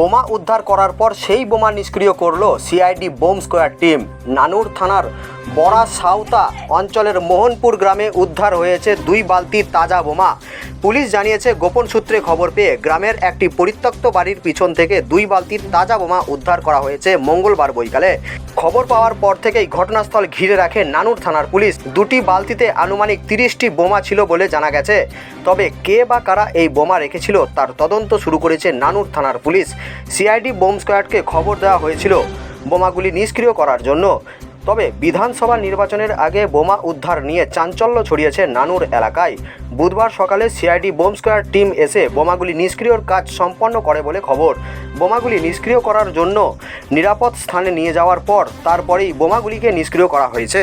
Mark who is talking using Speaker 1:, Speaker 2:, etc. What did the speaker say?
Speaker 1: বোমা উদ্ধার করার পর সেই বোমা নিষ্ক্রিয় করল সিআইডি বোম স্কোয়ার টিম। নানুর থানার বড়া সাউতা অঞ্চলের মোহনপুর গ্রামে উদ্ধার হয়েছে দুই বালতি তাজা বোমা। পুলিশ জানিয়েছে, গোপন সূত্রে খবর পেয়ে গ্রামের একটি পরিত্যক্ত বাড়ির পিছন থেকে দুই বালতির তাজা বোমা উদ্ধার করা হয়েছে মঙ্গলবার বৈকালে। খবর পাওয়ার পর থেকেই ঘটনাস্থল ঘিরে রাখে নানুর থানার পুলিশ। দুটি বালতিতে আনুমানিক তিরিশটি বোমা ছিল বলে জানা গেছে। তবে কে বা কারা এই বোমা রেখেছিল তার তদন্ত শুরু করেছে নানুর থানার পুলিশ। সিআইডি বোম স্কোয়াডকে খবর দেওয়া হয়েছিল বোমাগুলি নিষ্ক্রিয় করার জন্য। তবে বিধানসভা নির্বাচনের আগে বোমা উদ্ধার নিয়ে চাঞ্চল্য ছড়িয়েছে নানুর এলাকায়। বুধবার সকালে সিআইডি বোম স্কোয়ার টিম এসে বোমাগুলি নিষ্ক্রিয়র কাজ সম্পন্ন করে বলে খবর। বোমাগুলি নিষ্ক্রিয় করার জন্য নিরাপদ স্থানে নিয়ে যাওয়ার পর তারপরেই বোমাগুলিকে নিষ্ক্রিয় করা হয়েছে।